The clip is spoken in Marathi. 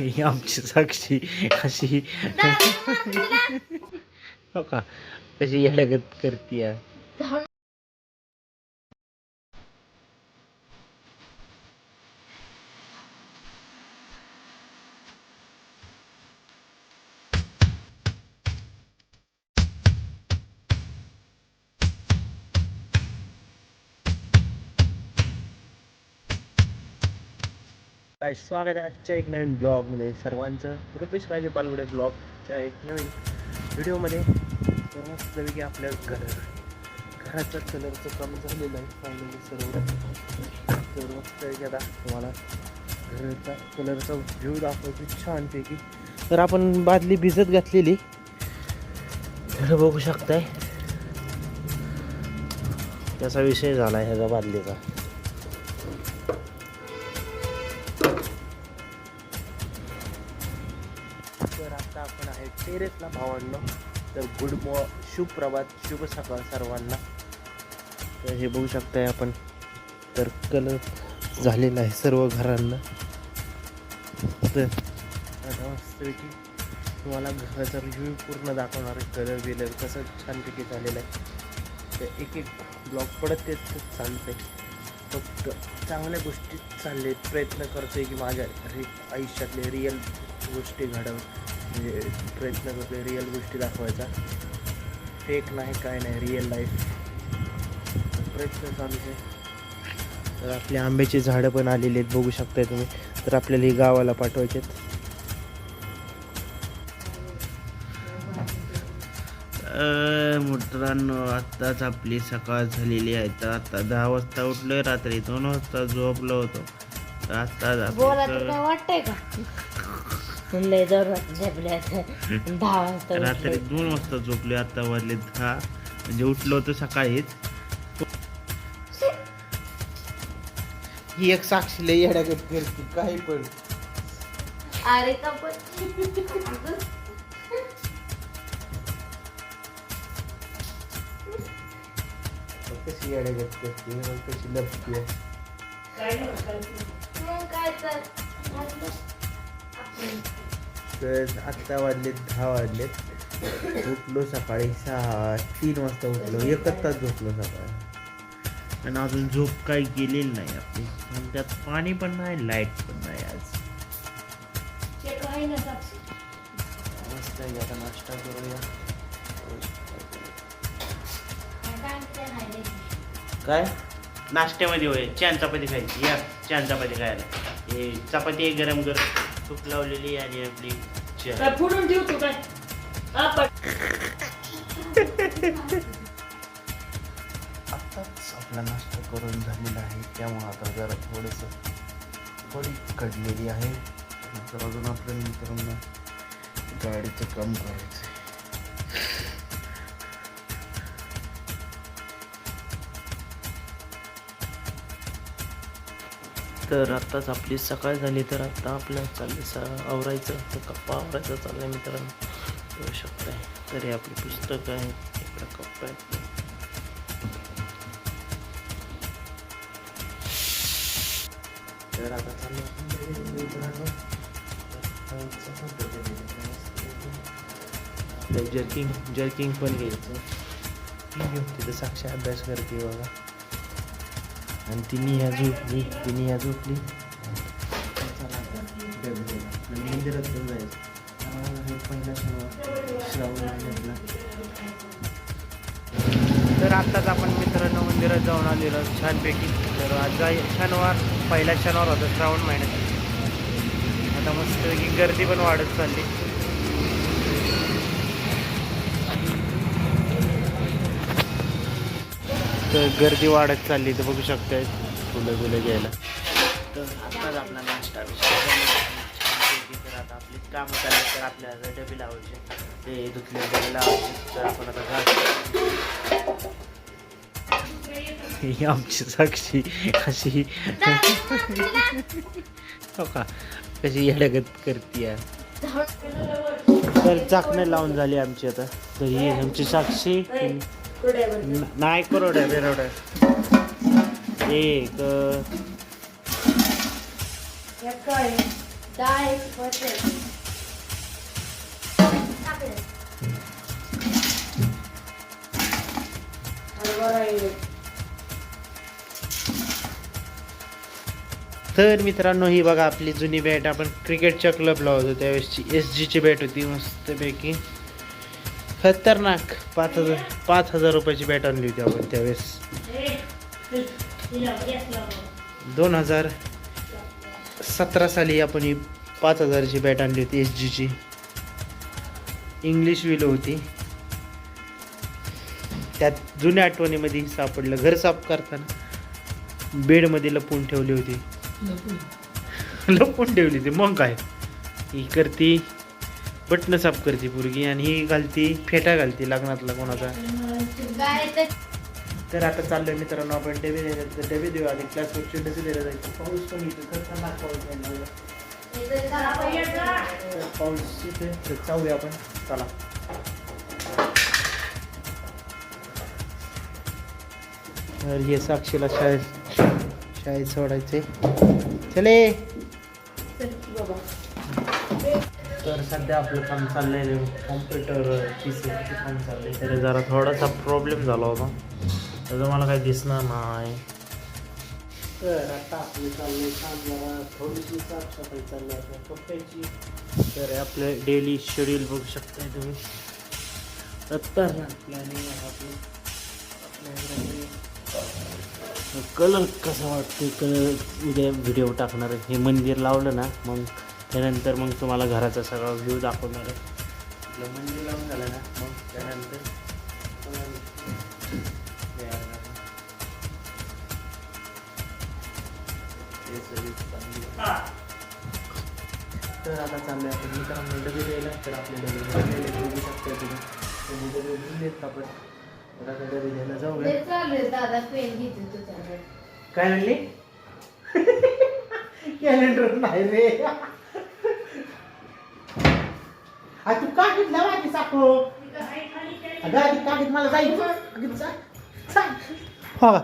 ही आमची साक्षी अशी हो का कशी येडगत करते काय स्वागत आहे आजच्या एक नवीन ब्लॉगमध्ये सर्वांचं. रुपेश राजे पालवडे ब्लॉगच्या एक नवीन व्हिडिओमध्ये. तर की आपल्या घर घराचं कलरचं काम झालेलं आहे फायनली सर्व. तर की आता तुम्हाला घराचा कलरचा व्ह्यू दाखवतो छानपैकी. तर आपण बादली भिजत घातलेली. घर बघू शकताय. त्याचा विषय झाला ह्याचा बादलीचा. आहे. टेरेसला भावांनो? तर गुड मॉ शुभ प्रभात शुभ सकाळ सर्वांना. तर हे बघू शकताय आपण. तर कलर झालेला आहे सर्व घरांना. तर आता मस्तपैकी तुम्हाला घराचा रिव्ह्यू पूर्ण दाखवणार आहे. कलर बिलर कसं छानपैकी झालेलं आहे. तर एक एक ब्लॉग पडत तेच चालतं चालतंय. फक्त चांगल्या गोष्टी चालले प्रयत्न करतोय की माझ्या रि आयुष्यातले रिअल गोष्टी घडव म्हणजे प्रयत्न करतोय रिअल गोष्टी दाखवायचा. फेक नाही काय नाही रिअल लाईफ प्रयत्न चालूच आहे. तर आपली आंब्याची झाडं पण आलेली आहेत बघू शकताय तुम्ही. तर आपल्याला ही गावाला पाठवायचे आहेत मित्रांनो आत्ताच आपली सकाळ झालेली आहे. तर आता दहा वाजता उठलोय रात्री दोन वाजता झोपलो होतो. तर आता बोला तर काय वाटतंय का? म्हणलंय जोरात झेपले दहा वाजता रात्री. दोन वाजता झोपले आता वाजले दहा. म्हणजे उठलो होतो सकाळीच. ही एक साक्षी लई येड्यागत करते काही पण. अरे का पण. कशी येड्यागत करते मग कशी लपते. मग काय तर. तर आत्ता वाजले दहा वाजलेत. उठलो सकाळी सहा तीन वाजता उठलो. एकच तास झोपलो सकाळी. आणि अजून झोप काही गेलेली नाही आपली. आणि त्यात पाणी पण नाही लाइट पण नाही आज. मस्त आहे आता नाश्ता करूया. काय? नाश्त्यामध्ये होय छान चपाती खायची. या छान चपाती खायला. हे चपाती गरम गरम तूप लावलेली आणि आपली चहा काय फोडून ठेवतो काय? आपण आत्ताच आपला नाश्ता करून झालेला आहे. त्यामुळे आता जरा थोडंसं थोडी कडलेली आहे. नंतर अजून आपल्या मित्रांना गाडीचं काम करायचं आहे. तर आत्ताच आपली सकाळ झाली तर आत्ता आपलं चाललं सा आवरायचं तर कप्पा आवरायचा चाललं आहे मित्रांनो. करू शकताय तर हे आपली पुस्तकं आहेत इकडं कप्पा आहेत. तर आता चालू जर्किंग जर्किंग पण घ्यायचं. घेऊन तिथं साक्षी अभ्यास करते बघा. आणि तिने ह्या झोपली तिने ह्या झोपली. चला आता मंदिरात पण जायचं पहिला श्रावण महिन्यातला तर आत्ताच आपण मित्रांनो मंदिरात जाऊन आलेलो छानपैकी. तर आज शनिवार पहिला शनिवार होता श्रावण महिन्यात आता मस्तपैकी गर्दी पण वाढत चालली. तर गर्दी वाढत चालली तर बघू शकताय. फुलं फुलं घ्यायला. तर आत्ताच आपला नाश्ता तर आता आपली कामं चालली तर आपल्याला डबे लावायचे ते धुतले डबे लावायचे तर आपण आता ही आमची साक्षी अशी हो का? कशी येडगत करते तर झाकणं लावून झाली आमची आता. तर ही आमची साक्षी. नाही करोड्या बिरोड्या एक. तर मित्रांनो ही बघा आपली जुनी बॅट. आपण क्रिकेटच्या क्लबला होतो. त्यावेळेसची एस जीची बॅट होती. मस्तपैकी. खतरनाक. पाच हजार पाच हजार रुपयाची बॅट आणली होती आपण त्यावेळेस. दोन हजार सतरा साली आपण ही पाच हजाराची बॅट आणली होती एस जीची. इंग्लिश विलो होती. त्यात जुन्या आठवणीमध्ये सापडलं घर साफ करताना बेडमध्ये लपून ठेवली होती. लपून ठेवली होती मग काय? ही करती. बटणं साफ करते पोरगी आणि ही घालती फेटा घालती लग्नातला कोणाचा. तर आता चाललोय मित्रांनो आपण डबे द्यायला डबे देऊ आणि क्लासवरचे डबे द्यायला जायचं. पाऊस पण येतो खतरनाक पाऊस पाऊस इथे जाऊया आपण. चला. तर हे साक्षीला शाळेत शाळेत सोडायचे चले! सध्या आपलं काम चाललंय कॉम्प्युटर पी सी काम चाललंय. तर जरा थोडासा प्रॉब्लेम झाला होता. तर तुम्हाला काही दिसणार नाही. तर आता आपलं चाललंय काम जरा थोडीशी साफसफाई चालली आपल्या कपड्याची तर आपलं डेली शेड्यूल बघू शकताय तुम्ही. खतरनाक प्लॅनिंग आहे आपलं. कलर कसा वाटते कलर उद्या व्हिडिओ टाकणार. हे मंदिर लावलं ना मग त्यानंतर मग तुम्हाला घराचा सगळा व्ह्यू दाखवणार आहे. आपलं मंदिर लावून झालं ना मग त्यानंतर. हे. तर आता चाललंय आपण मित्रांनो डबे द्यायला. तर आपले डबे भरलेले बघू शकता तुम्ही डबे भरलेत आपण. तर आता डबे द्यायला जाऊया. ते चालू आहे दादा. पेन घेतो तुझ्याकडे काय म्हणली? कॅलेंडर नाही रे. आ तू का घेतला माझी साखो आधी का घेत मला जायचं. हा.